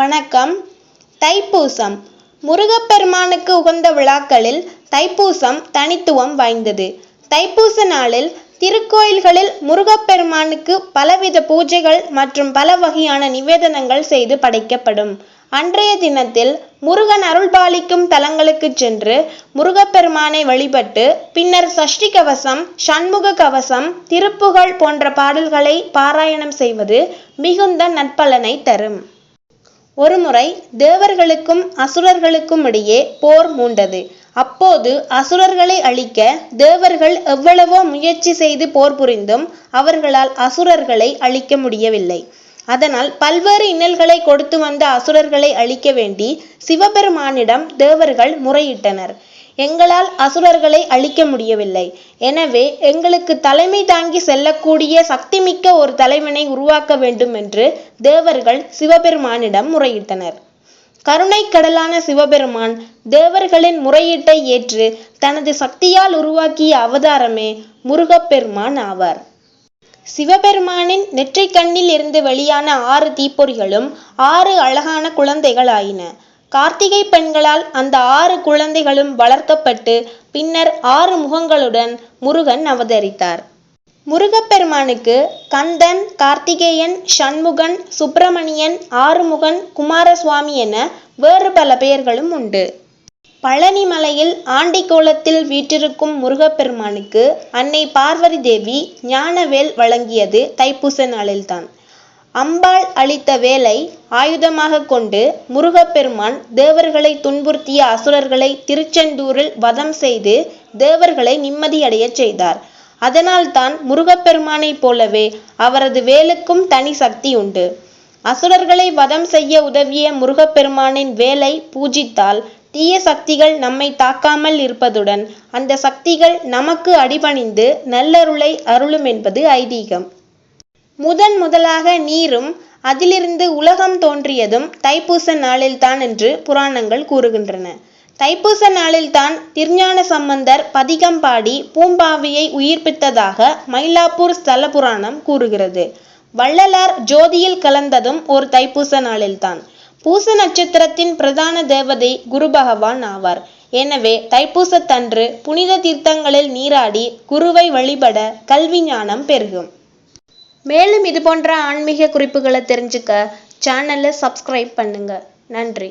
வணக்கம். தைப்பூசம். முருகப்பெருமானுக்கு உகந்த விழாக்களில் தைப்பூசம் தனித்துவம் வாய்ந்தது. தைப்பூச நாளில் திருக்கோயில்களில் முருகப்பெருமானுக்கு பலவித பூஜைகள் மற்றும் பல வகையான நிவேதனங்கள் செய்து படைக்கப்படும். அன்றைய தினத்தில் முருகன் அருள்பாலிக்கும் தலங்களுக்குச் சென்று முருகப்பெருமானை வழிபட்டு பின்னர் சஷ்டி கவசம் சண்முக கவசம் திருப்புகழ் போன்ற பாடல்களை பாராயணம் செய்வது மிகுந்த நற்பலனை தரும். ஒருமுறை தேவர்களுக்கும் அசுரர்களுக்கும் இடையே போர் மூண்டது. அப்போது அசுரர்களை அழிக்க தேவர்கள் எவ்வளவோ முயற்சி செய்து போர் புரிந்தும் அவர்களால் அசுரர்களை அழிக்க முடியவில்லை. அதனால் பல்வேறு இன்னல்களை கொடுத்து வந்த அசுரர்களை அழிக்க வேண்டி சிவபெருமானிடம் தேவர்கள் முறையிட்டனர். எங்களால் அசுரர்களை அழிக்க முடியவில்லை. எனவே எங்களுக்கு தலைமை தாங்கி செல்லக்கூடிய சக்திமிக்க ஒரு தலைவனை உருவாக்க வேண்டும் என்று தேவர்கள் சிவபெருமானிடம் முறையிட்டனர். கருணை கடலான சிவபெருமான் தேவர்களின் முறையீட்டை ஏற்று தனது சக்தியால் உருவாக்கிய அவதாரமே முருகப்பெருமான் ஆவார். சிவபெருமானின் நெற்றிக்கண்ணில் இருந்து வெளியான ஆறு தீப்பொறிகளும் ஆறு அழகான குழந்தைகள் ஆயின கார்த்திகை பெண்களால் அந்த ஆறு குழந்தைகளும் வளர்க்கப்பட்டு பின்னர் ஆறு முகங்களுடன் முருகன் அவதரித்தார். முருகப்பெருமானுக்கு கந்தன் கார்த்திகேயன் சண்முகன் சுப்பிரமணியன் ஆறுமுகன் குமாரசுவாமி என வேறு பல பெயர்களும் உண்டு. பழனி மலையில் ஆண்டிக்கோலத்தில் வீற்றிருக்கும் முருகப்பெருமானுக்கு அன்னை பார்வதி தேவி ஞானவேல் வழங்கியது தைப்பூச நாளில்தான். அம்பாள் அளித்த வேலை ஆயுதமாக கொண்டு முருகப்பெருமான் தேவர்களை துன்புறுத்திய அசுரர்களை திருச்செந்தூரில் வதம் செய்து தேவர்களை நிம்மதியடையச் செய்தார். அதனால்தான் முருகப்பெருமானைப் போலவே அவரது வேலுக்கும் தனி சக்தி உண்டு. அசுரர்களை வதம் செய்ய உதவிய முருகப்பெருமானின் வேலை பூஜித்தால் தீய சக்திகள் நம்மை தாக்காமல் இருப்பதுடன் அந்த சக்திகள் நமக்கு அடிபணிந்து நல்லருளை அருளும் என்பது ஐதீகம். முதன் முதலாக நீரும் அதிலிருந்து உலகம் தோன்றியதும் தைப்பூச நாளில்தான் என்று புராணங்கள் கூறுகின்றன. தைப்பூச நாளில்தான் திருஞான சம்பந்தர் பதிகம் பாடி பூம்பாவியை உயிர்ப்பித்ததாக மயிலாப்பூர் ஸ்தல புராணம் கூறுகிறது. வள்ளலார் ஜோதியில் கலந்ததும் ஒரு தைப்பூச நாளில்தான். பூச நட்சத்திரத்தின் பிரதான தேவதை குரு பகவான் ஆவார். எனவே தைப்பூசத்தன்று புனித தீர்த்தங்களில் நீராடி குருவை வழிபட கல்வி ஞானம் பெருகும். மேலும் இது போன்ற ஆன்மீக குறிப்புகளை தெரிஞ்சுக்க சேனலை சப்ஸ்கிரைப் பண்ணுங்கள் நன்றி.